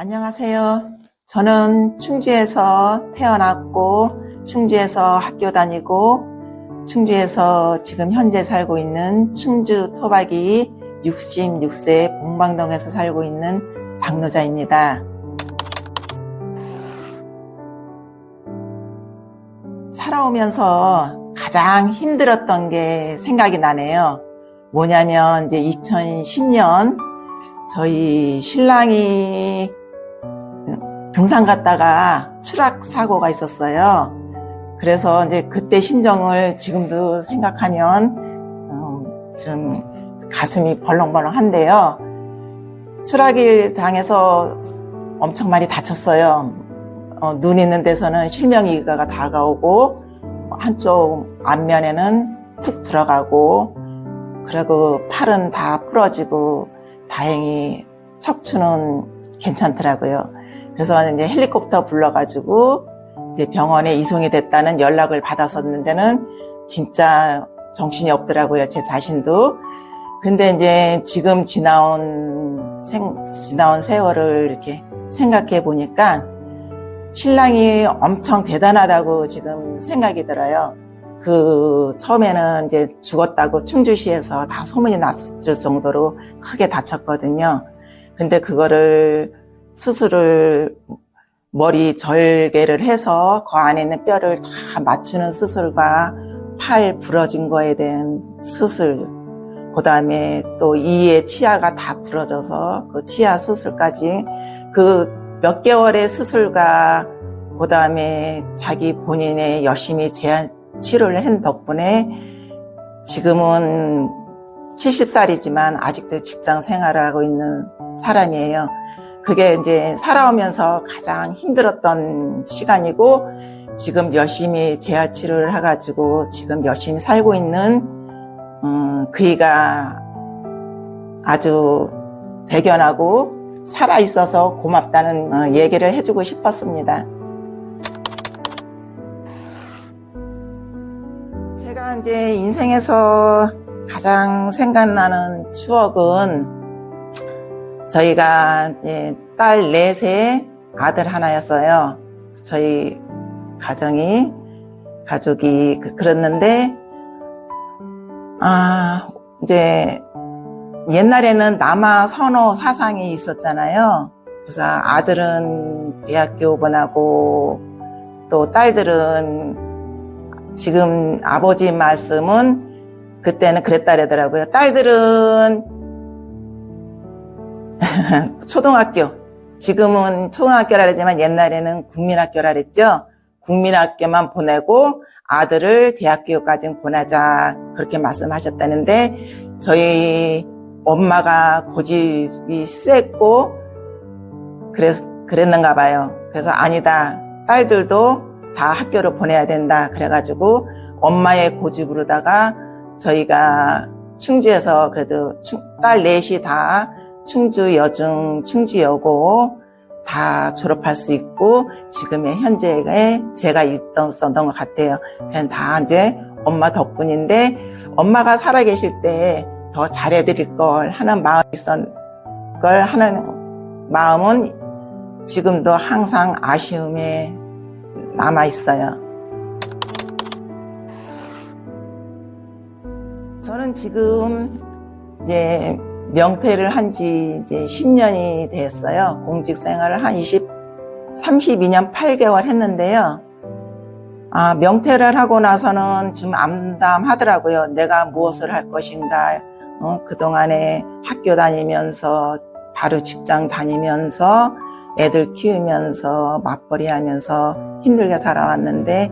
안녕하세요. 저는 충주에서 태어났고, 충주에서 학교 다니고, 충주에서 지금 현재 살고 있는 충주 토박이 66세 봉방동에서 살고 있는 박노자입니다. 살아오면서 가장 힘들었던 게 생각이 나네요. 뭐냐면 이제 2010년 저희 신랑이 등산 갔다가 추락 사고가 있었어요. 그래서 이제 그때 심정을 지금도 생각하면 음, 좀 가슴이 벌렁벌렁한데요. 추락이 당해서 엄청 많이 다쳤어요. 어, 눈 있는 데서는 실명이가 다가오고 한쪽 앞면에는 푹 들어가고 그리고 팔은 다 부러지고 다행히 척추는 괜찮더라고요. 그래서 이제 헬리콥터 불러가지고 이제 병원에 이송이 됐다는 연락을 받았었는데는 진짜 정신이 없더라고요. 제 자신도. 근데 이제 지금 지나온 생, 지나온 세월을 이렇게 생각해 보니까 신랑이 엄청 대단하다고 지금 생각이 들어요. 그 처음에는 이제 죽었다고 충주시에서 다 소문이 났을 정도로 크게 다쳤거든요. 근데 그거를 수술을 머리 절개를 해서 그 안에 있는 뼈를 다 맞추는 수술과 팔 부러진 거에 대한 수술, 그 다음에 또 이의 치아가 다 부러져서 그 치아 수술까지 그 몇 개월의 수술과 그 다음에 자기 본인의 열심히 제한 치료를 한 덕분에 지금은 70살이지만 아직도 직장 생활을 하고 있는 사람이에요. 그게 이제 살아오면서 가장 힘들었던 시간이고 지금 열심히 재활 치료를 해가지고 지금 열심히 살고 있는 음, 그이가 아주 대견하고 살아 있어서 고맙다는 어, 얘기를 해주고 싶었습니다. 제가 이제 인생에서 가장 생각나는 추억은 저희가 이제 딸 넷에 아들 하나였어요. 저희 가정이 가족이 그- 그랬는데 아 이제 옛날에는 남아 선호 사상이 있었잖아요. 그래서 아들은 대학교 보내고 또 딸들은 지금 아버지 말씀은 그때는 그랬다래더라고요. 딸들은 초등학교, 지금은 초등학교라 그러지만 옛날에는 국민학교라 그랬죠. 국민학교만 보내고 아들을 대학교까지 보내자 그렇게 말씀하셨다는데 저희 엄마가 고집이 셌고 그래서 그랬는가 봐요. 그래서 아니다. 딸들도 다 학교를 보내야 된다. 그래가지고 엄마의 고집으로다가 저희가 충주에서 그래도 충- 딸 넷이 다 충주 여중, 충주 여고 다 졸업할 수 있고 지금의 현재에 제가 있었던 것 같아요. 그냥 다 이제 엄마 덕분인데 엄마가 살아계실 때 더 잘해드릴 걸 하는 마음이 있었 걸 하는 마음은 지금도 항상 아쉬움에 남아 있어요. 저는 지금 이제 명퇴를 한 지 이제 10년이 됐어요. 공직 생활을 한 20, 32년 8개월 했는데요. 아, 명퇴를 하고 나서는 좀 암담하더라고요. 내가 무엇을 할 것인가. 어, 그동안에 학교 다니면서, 바로 직장 다니면서, 애들 키우면서, 맞벌이 하면서 힘들게 살아왔는데,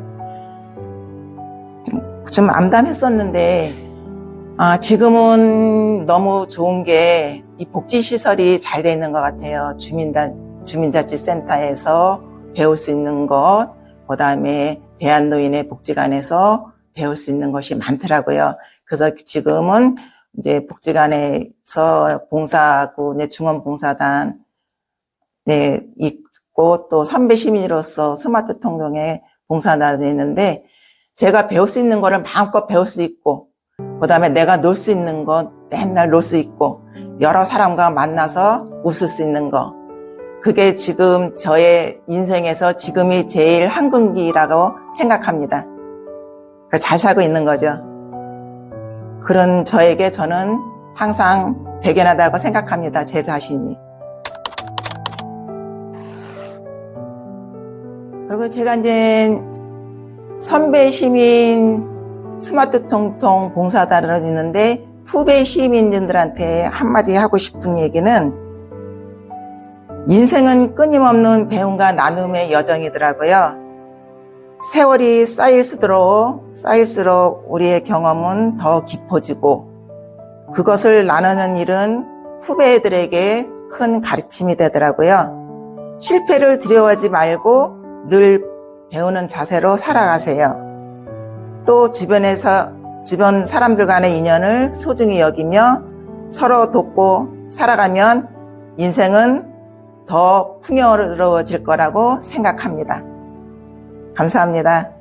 좀 암담했었는데, 아, 지금은 너무 좋은 게 이 복지시설이 잘 돼 있는 것 같아요. 주민단, 주민자치센터에서 배울 수 있는 것, 그 다음에 대한노인의 복지관에서 배울 수 있는 것이 많더라고요. 그래서 지금은 이제 복지관에서 봉사하고, 네, 중원봉사단, 네, 있고, 또 선배 시민으로서 스마트 통동에 봉사단이 있는데, 제가 배울 수 있는 거를 마음껏 배울 수 있고, 그 다음에 내가 놀 수 있는 거 맨날 놀 수 있고, 여러 사람과 만나서 웃을 수 있는 거. 그게 지금 저의 인생에서 지금이 제일 한금기라고 생각합니다. 그러니까 잘 살고 있는 거죠. 그런 저에게 저는 항상 대견하다고 생각합니다. 제 자신이. 그리고 제가 이제 선배 시민 스마트 통통 봉사단을 있는데 후배 시민들한테 한마디 하고 싶은 얘기는 인생은 끊임없는 배움과 나눔의 여정이더라고요. 세월이 쌓일수록 쌓일수록 우리의 경험은 더 깊어지고 그것을 나누는 일은 후배들에게 큰 가르침이 되더라고요. 실패를 두려워하지 말고 늘 배우는 자세로 살아가세요. 또 주변에서 주변 사람들 간의 인연을 소중히 여기며 서로 돕고 살아가면 인생은 더 풍요로워질 거라고 생각합니다. 감사합니다.